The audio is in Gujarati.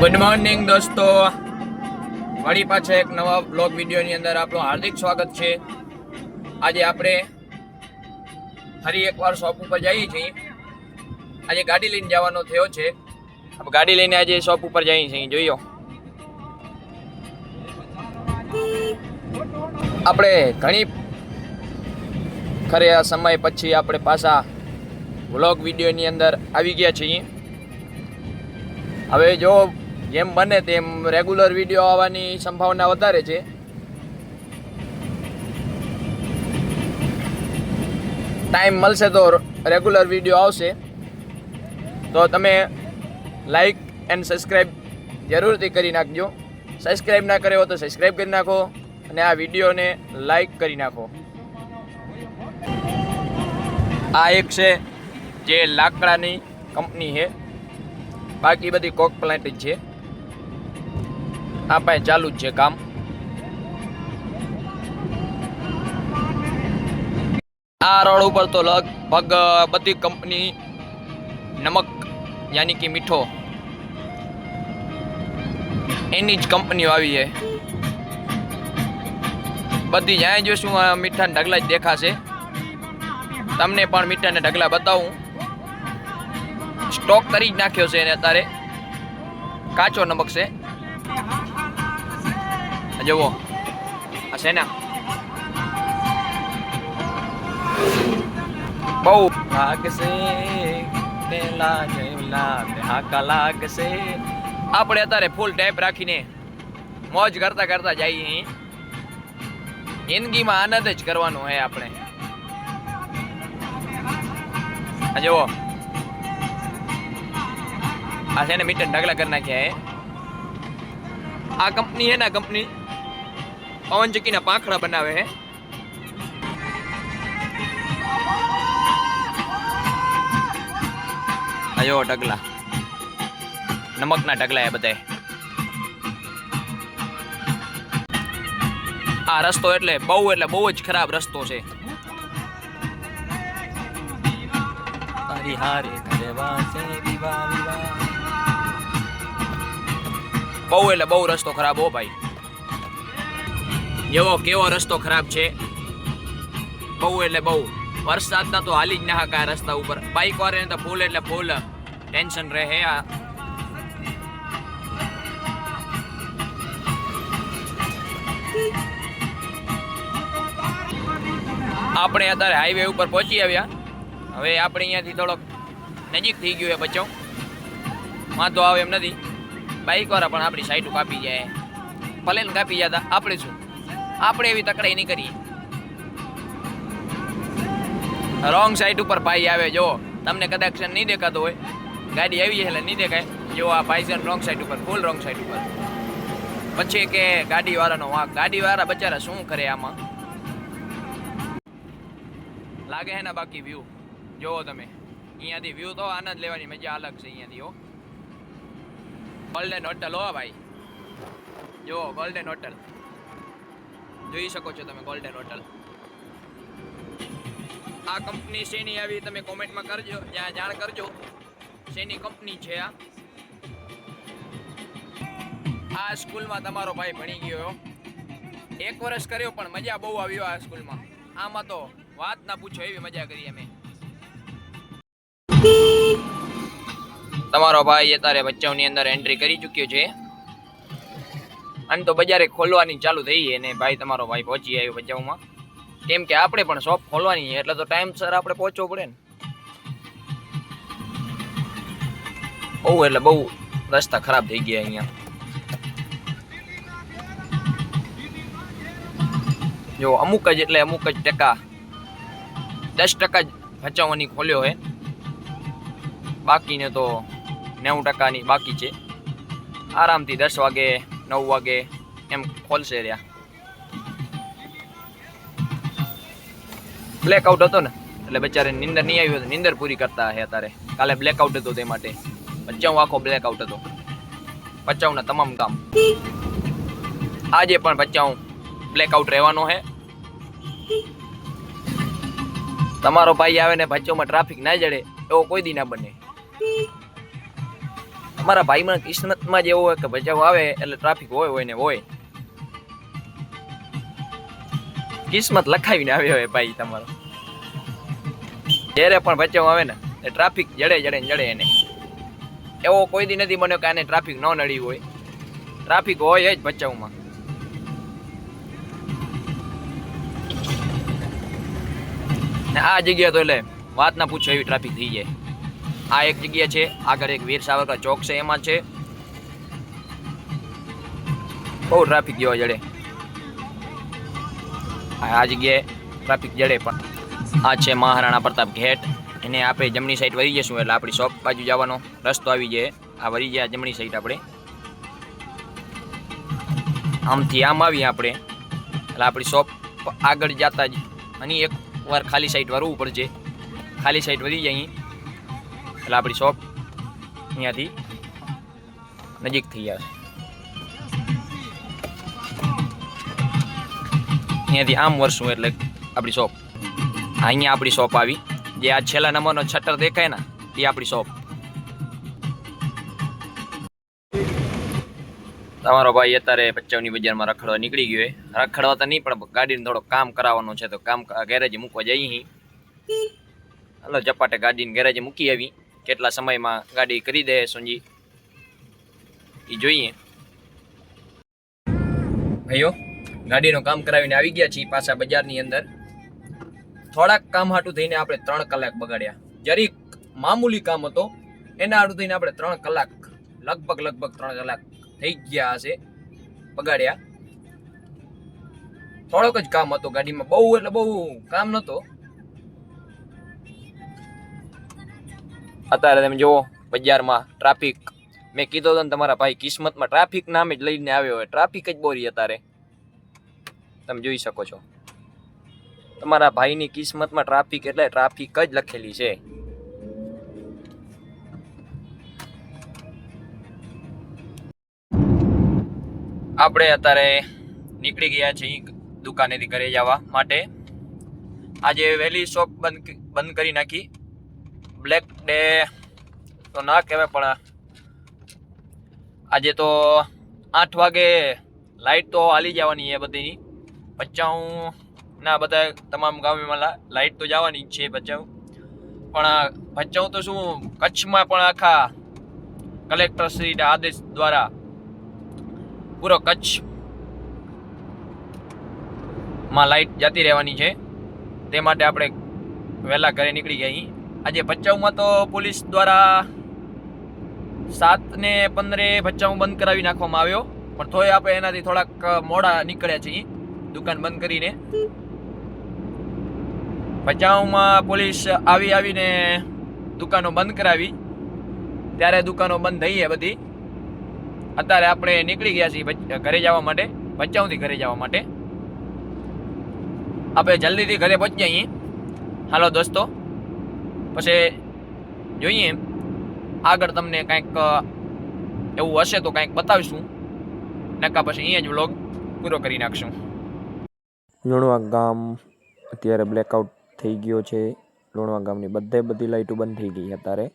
ગુડ મોર્નિંગ દોસ્તો. વળી પાછા એક નવા બ્લોગ વિડીયોની અંદર આપણું હાર્દિક સ્વાગત છે. આજે આપણે ફરી એકવાર શોપ ઉપર જઈએ છીએ. આજે ગાડી લઈને જવાનો થયો છે. ગાડી લઈને આજે શોપ ઉપર જઈએ છીએ જોયો આપણે ઘણી ખરે આ સમય પછી આપણે પાછા વ્લોગ વિડીયોની અંદર આવી ગયા છીએ. હવે જો જેમ બને તેમ રેગ્યુલર વીડિયો આવવાની સંભાવના વધારે છે. ટાઈમ મળશે તો રેગ્યુલર વીડિયો આવશે. તો તમે લાઈક એન્ડ સબસ્ક્રાઈબ જરૂરથી કરી નાખજો. સબસ્ક્રાઈબ ના કર્યો તો સબસ્ક્રાઈબ કરી નાખો અને આ વિડીયોને લાઈક કરી નાખો. આ એક છે જે લાકડાની કંપની છે. બાકી બધી કોક પ્લાન્ટ છે. આ પાસે ચાલુ જ છે કામ. આ રોડ ઉપર તો લગભગ બધી કંપની નમક યાની કે મીઠો એની જ કંપનીઓ આવી છે. બધી જ્યાં આ મીઠાના ઢગલા જ દેખાશે. તમને પણ મીઠાના ઢગલા બતાવું. સ્ટોક કરી જ નાખ્યો છે એને અત્યારે. કાચો નમક છે. આ જુઓ આ છે ને બહુ લાગશે લાગે લાગે હાકા લાગશે આપણે અત્યારે ફૂલ ટેપ રાખીને મોજ કરતા કરતા જઈએ જિંદગીમાં આનંદ જ કરવાનો હે આપણે આ જુઓ આ છે ને મીટર ઢગલા કરી નાખ્યા હે આ કંપની હે ને કંપની પવન ચક્કીના પાંખડા બનાવે હે. આયો ઢગલા. નમકના ઢગલા એ બધાય. આ રસ્તો એટલે બહુ એટલે બહુ જ ખરાબ રસ્તો છે. તારી હારે બહુ એટલે બહુ રસ્તો ખરાબ હો ભાઈ. જેવો કેવો રસ્તો ખરાબ છે? બહુ એટલે બહુ. વરસાદના તો હાલી જ ના હકા રસ્તા ઉપર. બાઇક વાળાને તો ફૂલ એટલે ફૂલ ટેન્શન રહે આ. આપણે અત્યારે હાઈવે ઉપર પહોંચી આવ્યા. હવે આપણે અહીંયાથી થોડોક નજીક થઈ ગયું છે બચાવ વાંધો આવે એમ નથી. બાઇક વાળા પણ આપણી સાઈડ કાપી જાય. ભલે કાપી જતા. આપણે શું? આપણે એવી તકડાઈ નહીં કરીએ. રોંગ સાઈડ ઉપર ભાઈ આવે, જો, તમને કદાચ નહીં દેખાતો હોય. ગાડી આવી એટલે નહીં દેખાય. જો, આ ભાઈ છે રોંગ સાઈડ ઉપર ફૂલ રોંગ સાઈડ ઉપર. પછી કે ગાડી વાળાનો વાંક. ગાડી વાળા બચારા શું કરે આમાં? લાગે છે ને બાકી વ્યૂ જોવો તમે. અહીંયાથી વ્યૂ તો આનંદ લેવાની, મજા અલગ છે અહીંયાથી, હો. ગોલ્ડન હોટલ હો ભાઈ. જુઓ ગોલ્ડન હોટલ જોઈ શકો છો તમે ગોલ્ડન હોટલ આ કંપની શેની આવી તમે કોમેન્ટમાં કરજો, જ્યાં જાણ કરજો. શેની કંપની છે આ? આ સ્કૂલમાં તમારો ભાઈ ભણી ગયો એક વર્ષ કર્યો પણ મજા બહુ આવ્યો આ સ્કૂલમાં. આમાં તો વાત ના પૂછો, એવી મજા કરી અમે. તમારો ભાઈ અત્યારે બચ્ચાઓની અંદર એન્ટ્રી કરી ચૂક્યો છે. અને તો બજારે ખોલવાની ચાલુ થઈ અને ભાઈ તમારો ભાઈ પહોંચી આવ્યો બચાવમાં કેમ કે આપણે પણ શોપ ખોલવાની એટલે તો ટાઈમસર આપણે પહોંચવું પડે ને. બહુ એટલે બહુ રસ્તા ખરાબ થઈ ગયા અહીંયા. જો અમુક જ એટલે અમુક જ ટકા, દસ ટકા જ ભચાવવાની ખોલ્યો હે બાકીને તો નેવું ટકાની બાકી છે. આરામથી દસ વાગે નવ વાગે એમ ખોલશે રહ્યા. બ્લેકઆઉટ હતો ને, એટલે બચારે નિંદર નહીં આવ્યું હતું નિંદર પૂરી કરતા હે અત્યારે. કાલે બ્લેકઆઉટ હતો તે માટે. પચાવ આખો બ્લેકઆઉટ હતો. પચાવના તમામ કામ. આજે પણ પચાવ બ્લેકઆઉટ રહેવાનો છે તમારો ભાઈ આવે ને ભચાઉમાં ટ્રાફિક ના જડે, એવો કોઈ દી ના બને. અમારા ભાઈમાં કિસ્મતમાં જ એવું હોય કે ભચાઉ આવે એટલે ટ્રાફિક હોય હોય ને હોય. કિસ્મત લખાવીને આવ્યો હોય ભાઈ તમારો. જ્યારે પણ ભચાઉ આવે ને, એ ટ્રાફિક જડે જડે જડે એને. એવો કોઈ દી નથી બન્યો કે આને ટ્રાફિક ન નડી હોય. ટ્રાફિક હોય જ ભચાઉમાં આ જગ્યા તો એટલે વાત ના પૂછો એવી ટ્રાફિક થઈ જાય. આ એક જગ્યા છે. આગળ એક વીર સાવરકર ચોક છે એમાં છે. બહુ ટ્રાફિક જોવા જડે. આ જગ્યાએ ટ્રાફિક જડે પણ. આ છે મહારાણા પ્રતાપ ઘેટ. એને આપણે જમણી સાઈડ વળી જઈશું એટલે આપણી શોપ બાજુ જવાનો રસ્તો આવી જાય. આ વળી જાય જમણી સાઈડ આપણે. આમથી આમ આવીએ આપણે. એટલે આપણી શોપ આગળ જતા જ અને એક વાર ખાલી સાઈડ વરવું પડશે ખાલી સાઈડ વળી જાય અહીં. એટલે આપણી શોપ અહીંયાથી નજીક થઈ જાય અહીંયાથી આમ વરસું એટલે આપણી શોપ અહીંયા આપણી શોપ આવી. જે આ છેલ્લા નંબરનો છટ્ટર દેખાય ને, એ આપણી શોપ તમારો ભાઈ અત્યારે પચાવની બજારમાં રખડવા નીકળી ગયો રખડવા તો નહીં, પણ ગાડીને થોડું કામ કરાવવાનું છે, તો કામ ગેરેજે મૂકવા જઈએ હાલો, ચપાટે ગાડીને ગેરેજે મૂકી આવી. કેટલા સમયમાં ગાડી કરી દે સોનજી? એ જોઈએ. ભાઈઓ, ગાડીનું કામ કરાવીને આવી ગયા છીએ પાછા બજારની અંદર. થોડાક કામ હાટું થઈને આપણે ત્રણ કલાક બગાડ્યા. જરીક મામૂલી કામ હતો, એના હાટું થઈને આપણે ત્રણ કલાક, લગભગ લગભગ ત્રણ કલાક થઈ ગયા હશે, બગાડ્યા. થોડોક જ કામ હતો ગાડીમાં, બહુ એટલે બહુ કામ નતો અત્યારે તમે જુઓ, બજારમાં ટ્રાફિક મેં કીધો હતો ને તમારા ભાઈ, કિસ્મતમાં ટ્રાફિક નામે જ લઈને આવ્યો હોય. ટ્રાફિક જ બોરી અત્યારે. તમે જોઈ શકો છો. તમારા ભાઈની કિસ્મતમાં ટ્રાફિક એટલે ટ્રાફિક જ લખેલી છે. આપણે અત્યારે નીકળી ગયા છીએ દુકાનેથી ઘરે જવા માટે. આજે વહેલી શોપ બંધ બંધ કરી નાખી. બ્લેક ડે તો ના કહેવાય પણ આજે તો આઠ વાગે લાઈટ તો હાલી જવાની છે બધી પચાવું ના, બધા તમામ ગામમાં લાઇટ તો જવાની જ છે પચાવું પણ પચાવું તો શું, કચ્છમાં પણ આખા કલેક્ટરશ્રીના આદેશ દ્વારા પૂરો કચ્છમાં લાઈટ જતી રહેવાની છે. તે માટે આપણે વહેલા ઘરે નીકળી ગયા અહીં આજે ભચાઉમાં તો પોલીસ દ્વારા સાત ને પંદરે ભચાઉ બંધ કરાવી નાખવામાં આવ્યો. પણ તોય આપણે એનાથી થોડાક મોડા નીકળ્યા છીએ. દુકાન બંધ કરીને. ભચાઉમાં પોલીસ આવી આવીને દુકાનો બંધ કરાવી. ત્યારે દુકાનો બંધ થઈ છે બધી. અત્યારે આપણે નીકળી ગયા છીએ ઘરે જવા માટે. ભચાઉથી ઘરે જવા માટે. આપણે જલ્દીથી ઘરે પહોંચી જઈએ હાલો દોસ્તો. પછી જોઈએ, આગળ તમને કંઈક એવું હશે તો કાંઈક બતાવીશું. નકા પછી અહીંયા જ વ્લોગ પૂરો કરી નાખશું. લુણવા ગામ અત્યારે બ્લેકઆઉટ થઈ ગયો છે. લુણવા ગામની બધે બધી લાઇટો બંધ થઈ ગઈ અત્યારે.